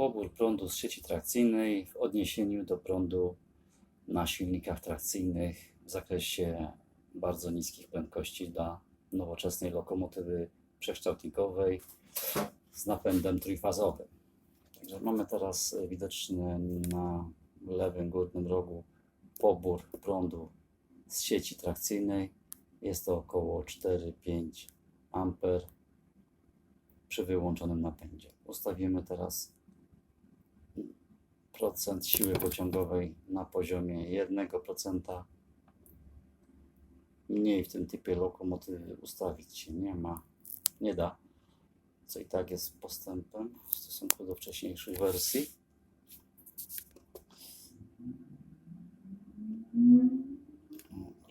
pobór prądu z sieci trakcyjnej w odniesieniu do prądu na silnikach trakcyjnych w zakresie bardzo niskich prędkości dla nowoczesnej lokomotywy przekształtnikowej z napędem trójfazowym. Także mamy teraz e, widoczny na lewym górnym rogu pobór prądu z sieci trakcyjnej. Jest to około 4-5 amper przy wyłączonym napędzie. Ustawimy teraz procent siły pociągowej na poziomie 1%. Mniej w tym typie lokomotywy ustawić się nie ma, nie da, co i tak jest postępem w stosunku do wcześniejszych wersji.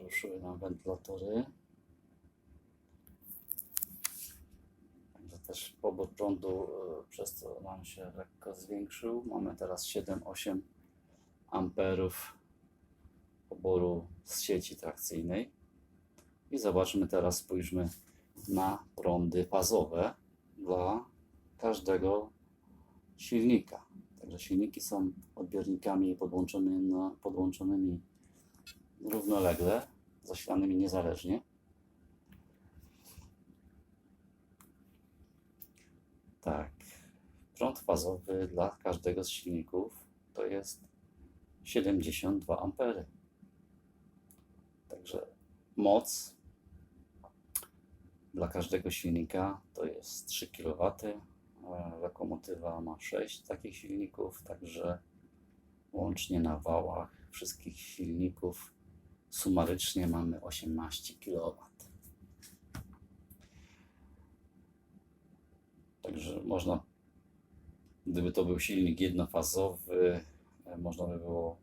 Ruszyły nam wentylatory. Także też pobór prądu e, przez to nam się lekko zwiększył. Mamy teraz 7-8 amperów poboru z sieci trakcyjnej. I zobaczmy teraz, spójrzmy na prądy fazowe dla każdego silnika. Także silniki są odbiornikami podłączonymi, na, podłączonymi równolegle, zasilanymi niezależnie. Tak. Prąd fazowy dla każdego z silników to jest 72 ampery. Także moc dla każdego silnika to jest 3 kW. Lokomotywa ma 6 takich silników, także łącznie na wałach wszystkich silników sumarycznie mamy 18 kW. Także można, gdyby to był silnik jednofazowy, e, można by było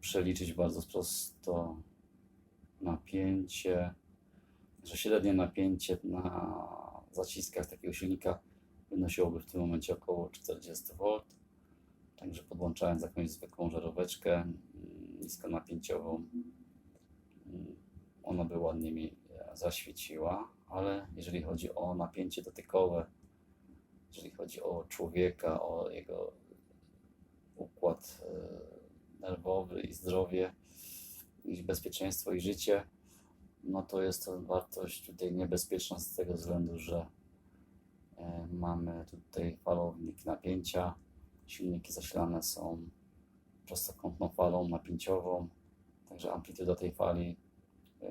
przeliczyć bardzo prosto napięcie, że średnie napięcie na zaciskach takiego silnika wynosiłoby w tym momencie około 40 V. Także podłączając jakąś zwykłą żaróweczkę mm, niskonapięciową, mm, ona by ładnie mi e, zaświeciła, ale jeżeli chodzi o napięcie dotykowe, jeżeli chodzi o człowieka, o jego układ e, nerwowy i zdrowie, i bezpieczeństwo i życie, no to jest to wartość tutaj niebezpieczna z tego względu, że e, mamy tutaj falownik napięcia. Silniki zasilane są prostokątną falą napięciową, także amplituda tej fali e,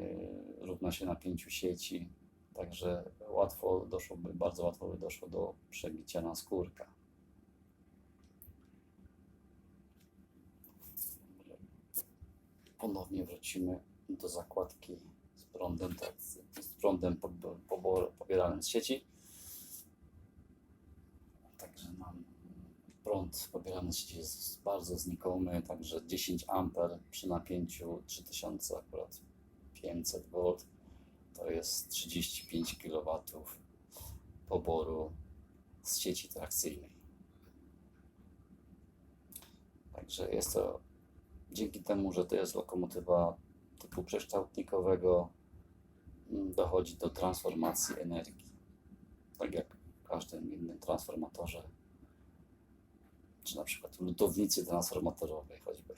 równa się napięciu sieci, także łatwo doszłoby, bardzo łatwo by doszło do przebicia na skórka. Ponownie wrócimy do zakładki z prądem, tak, z prądem pobieranym z sieci. Także nam prąd pobierany z sieci jest bardzo znikomy, także 10 amper przy napięciu 3000 akurat 500 V to jest 35 kW poboru z sieci trakcyjnej. Także jest to dzięki temu, że to jest lokomotywa typu przekształtnikowego, mm, dochodzi do transformacji energii. Tak jak w każdym innym transformatorze, czy na przykład lutownicy transformatorowej choćby.